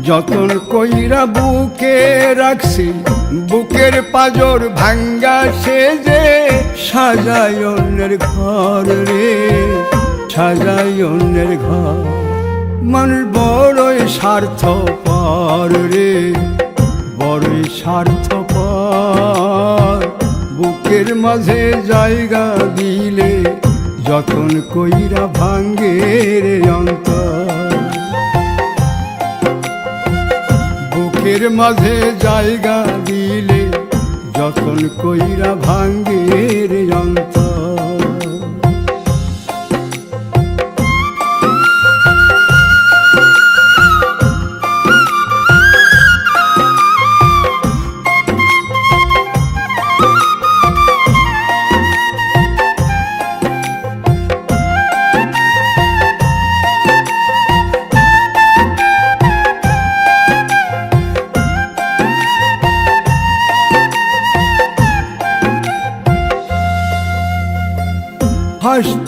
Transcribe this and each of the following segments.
যতন কইরা বুকে রাখছি, বুকের পাজর ভাঙ্গা সে যে সাজায় অন্যের ঘর রে সাজায় অন্যের ঘর। মানুষ বড়ই স্বার্থ পর রে, বড়ই স্বার্থপর। বুকের মাঝে জায়গা দিলে যতন কইরা ভাঙ্গে বুকের মাঝে জায়গা দিলে যতন কইরা ভাঙ্গে রে।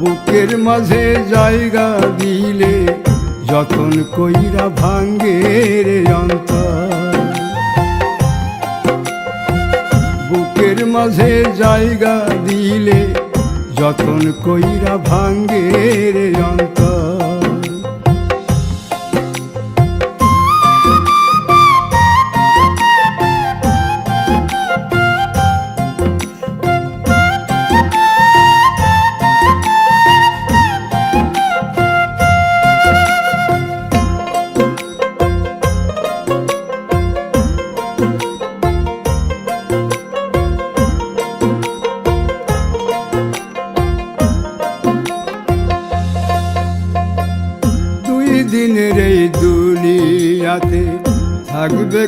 বুকের মাঝে জায়গা দিলে যতন কইরা ভাঙ্গে রে বুকের মাঝে জায়গা দিলে যতন কইরা ভাঙ্গে রে অন্তর।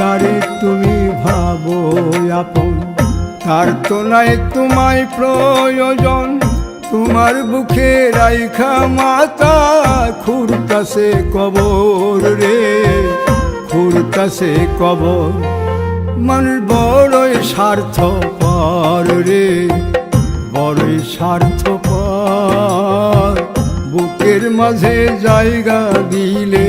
যারে তুমি ভাবো আপন, তার তো নাই তোমায় প্রয়োজন। তোমার বুকে রাইখা মাতা খুরতাছে কবর রে। খুরতাছে কবর মানুষ বড়ই স্বার্থ পর রে। বড়ই স্বার্থপর, বুকের মাঝে জায়গা দিলে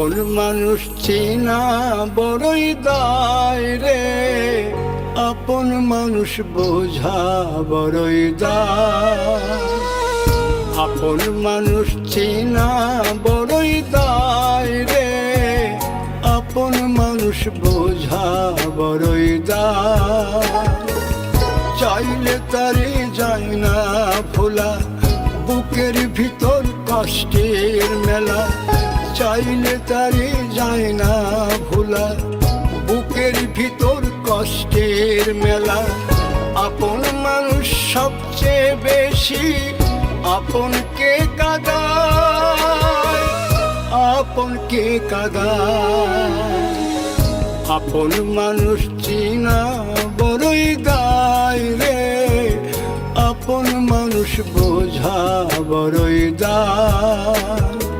আপন মানুষ চেনা বড়ই দায় রে। আপন মানুষ বোঝা বড়ই দায়। আপন মানুষ চেনা বড়ই দায় রে। আপন মানুষ বোঝা বড়ই দায়। চাইলে তারে যায় না ভোলা, বুকের ভিতর কষ্টের মেলা। চাইলে তারে যায় না ভোলা। বুকের ভিতর কষ্টের মেলা। আপন মানুষ সবচেয়ে বেশি আপন কে কাদায়? আপন কে কাদায়? আপন মানুষ চিনা বড়ই দায় রে। আপন মানুষ বোঝা বড়ই দায়।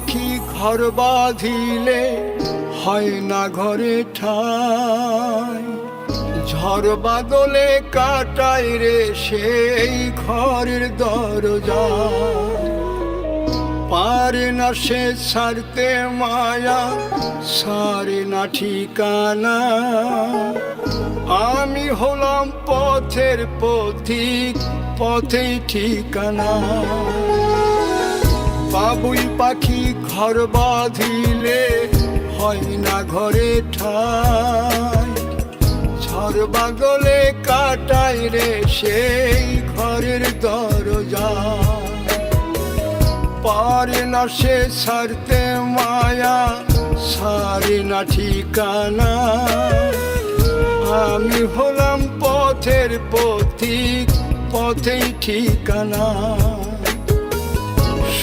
পাখি ঘর বাঁধিলে হয় না ঘরে ঠাই। ঝড় বাদলে কাটায় রে সেই ঘরের দরজা। পারে না সে সারতে মায়া, সারে না ঠিকানা। আমি হলাম পথের পথিক পথেই ঠিকানা। বাবুই পাখি ঘর বাঁধিলে হয় না ঘরে ঠাই। ঝড় বাদলে কাটায় রে সেই ঘরের দরজা। পারে না সে সারতে মায়া, সারে না ঠিকানা। আমি হলাম পথের পথিক পথেই ঠিকানা।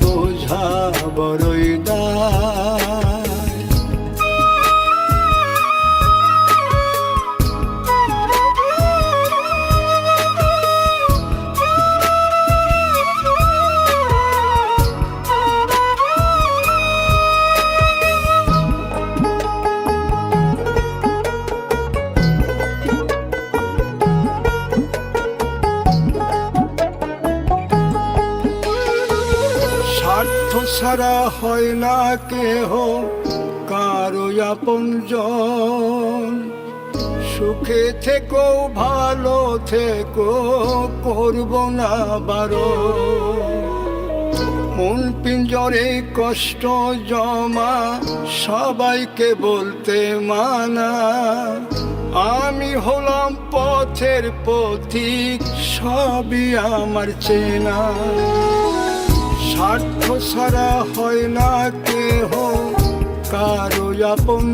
বোঝা বড়ই দায় ছাড়া হয় না কেহ, কারও আপন সুখে থেকো, ভালো থেকো, করব না বারো। মন পিঞ্জরে কষ্ট জমা, সবাইকে বলতে মানা। আমি হলাম পথের পথিক, সবই আমার চেনা। স্বার্থ ছাড়া হয় না কেহ, কারও আপন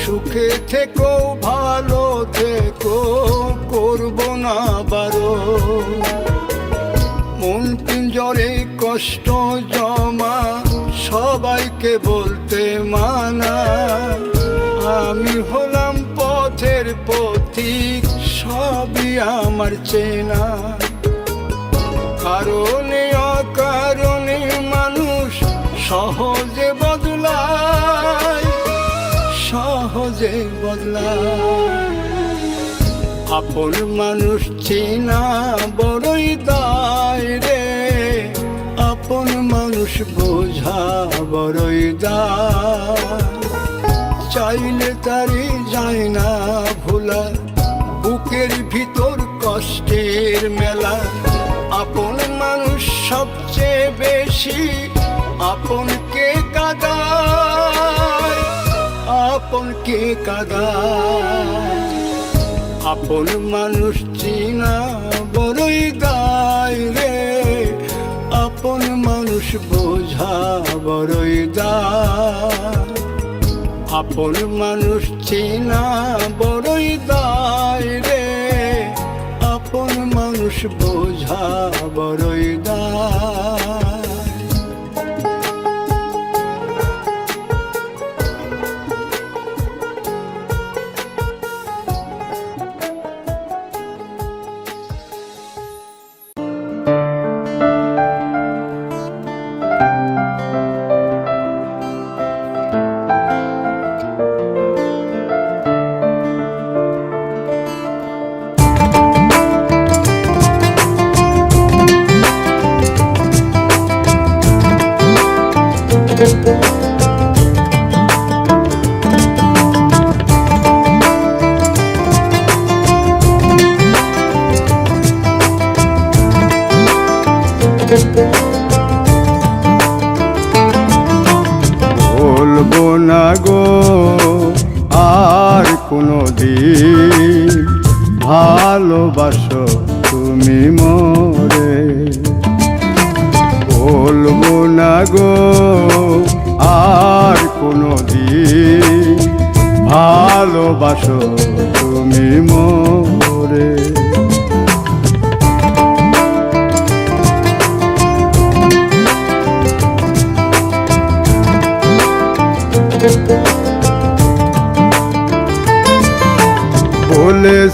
সুখে থেকো, ভালো থেকো, করব না বারো। মন পিঞ্জরে কষ্ট জমা, সবাইকে বলতে মানা। আমি হলাম পথের পথিক, সবই আমার চেনা। কারণে, অকারণে মানুষ সহজে বদলায় সহজে বদলায়। আপন মানুষ চেনা বড়ই দায় রে, আপন মানুষ বোঝা বড়ই দায়। চাইলে তারে যায় না ভোলা, বুকের ভিতর কষ্টের মেলা, আপন মানুষ বেশি আপনকে কাদায় আপনকে কাদায় আপন মানুষ চিনা বড়ই দায় রে। আপন মানুষ বোঝা বড়ই দায়। আপন মানুষ চিনা বড়ই দায় রে। আপন মানুষ বোঝা বড়ই দায় tiempo.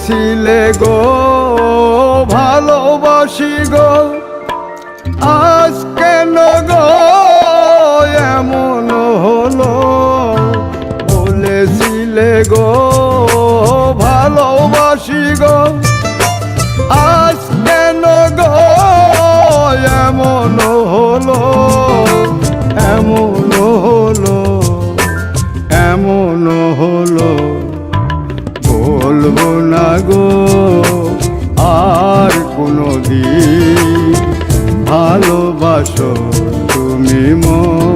বলেছিলে গো। ভালোবাসো তুমি মরে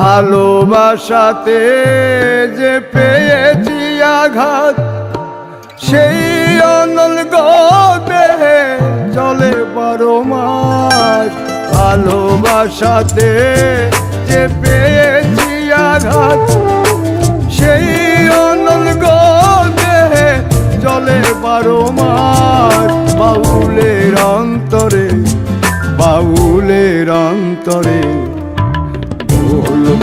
ভালোবাসাতে যে পেয়েছি আঘাত, সেই অনল দেহে চলে বারো মাস ভালোবাসাতে যে পেয়েছি আঘাত, সেই অনল দেহে চলে বারো মাস বাউলের অন্তরে বাউলের অন্তরে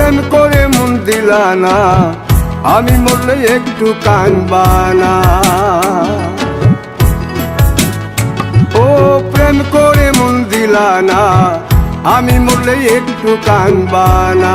প্রেম করে মন দিলা না, আমি মরলে একটু কানবানা ও প্রেম করে মন দিলা না, আমি মরলে একটু কানবানা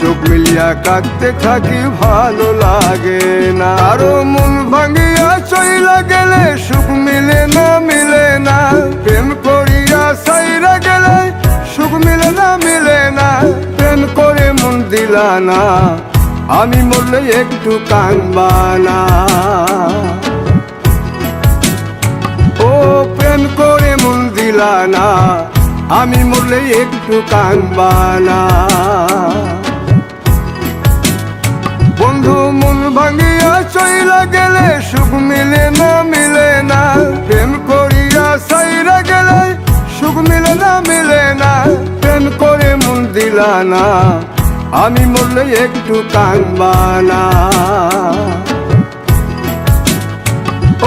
চোখ মিলিয়া কাঁদতে থাকি, ভালো লাগে না। আরও মন ভাঙিয়া চইলা গেলে, সুখ মিলে না মিলে না। প্রেম করিয়া সাইরা গেলে, সুখ মিলে না মিলে না। প্রেম করে মন দিলা না, আমি মরলে একটু কানবানা ও, প্রেম করে মন দিলা না, আমি মরলে একটু কানবানা বন্ধু চইলা গেলে সুখ মিলে না মিলে না। প্রেম করিয়া সাইরা গেলে সুখ মিলে না মিলে না। প্রেম করে মন দিলা না, আমি মরলে একটু কানবানা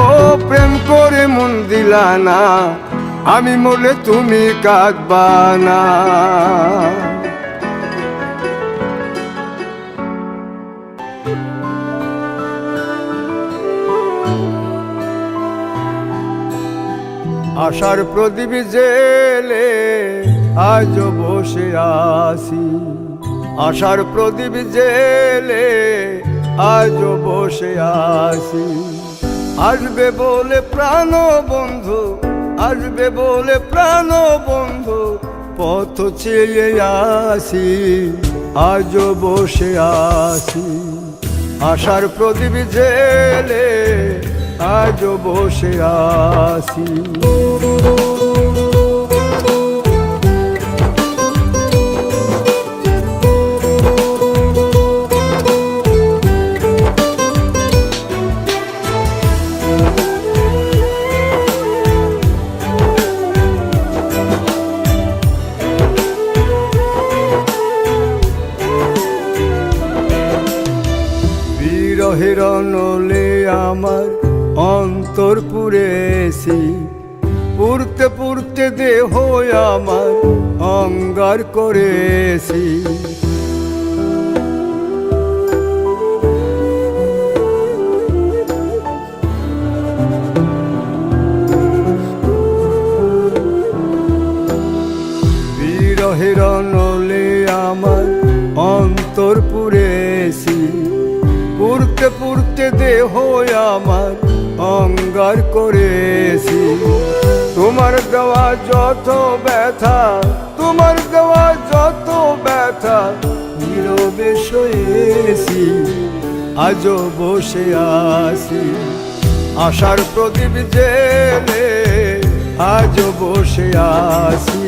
ও, প্রেম করে মন দিলা না, আমি মরলে তুমি কাঁদবানা আশার প্রদীপ জেলে আজ বসে আসি আশার প্রদীপ জেলে আজ বসে আসি আসবে বলে প্রাণ বন্ধু, আসবে বলে প্রাণ বন্ধু, পথ চেয়ে আসি আজ বসে আসি আশার প্রদীপ জেলে আজ বসে আসি বিরহের পার করেছি। বিরহের নলে আমার অন্তর পুরেছি। পুরতে পুরতে দেহ আমার অঙ্গার করেছি। তোমার দেওয়া যত ব্যথা তোমার দেওয়া যত ব্যথা, নীরবে শুয়েছি, আজও বসে আছি। আশার প্রদীপ জেলে আজও বসে আছি।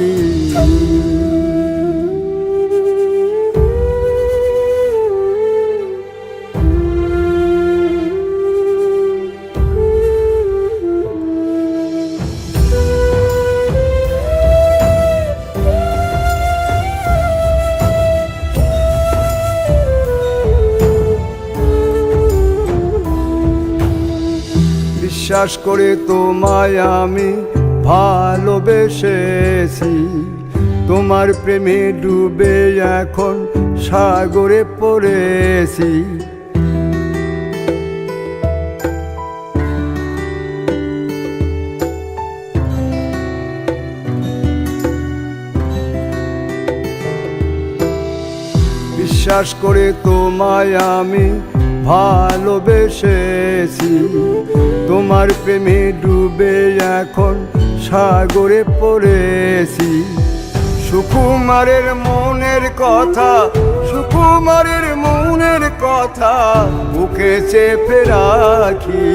বিশ্বাস করে তোমায় আমি ভালোবেসেছি। তোমার প্রেমে ডুবে এখন সাগরে পড়েছি। বিশ্বাস করে তোমায় আমি ভালোবেসেছি। তোমার প্রেমে ডুবে এখন সাগরে পড়েছি। সুকুমারের মনের কথা, সুকুমারের মনের কথা বুকে চেপে রাখি।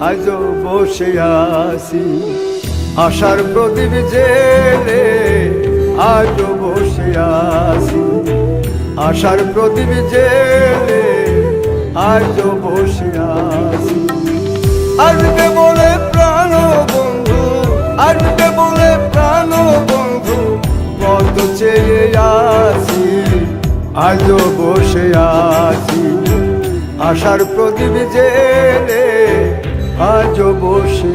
আজও বসে আছি। আশার প্রদীপ জেলে আজও বসে আছি। আশার প্রদীপ জেলে আজও বসে আছি। আসবে বলে প্রাণ বন্ধু আসবে বলে প্রাণ বন্ধু পদ চেয়ে আছি আজও বসে আছি। আশার প্রদীপ জেলে আজও বসে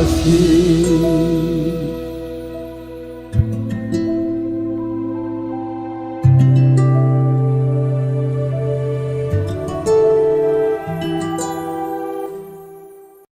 আছি।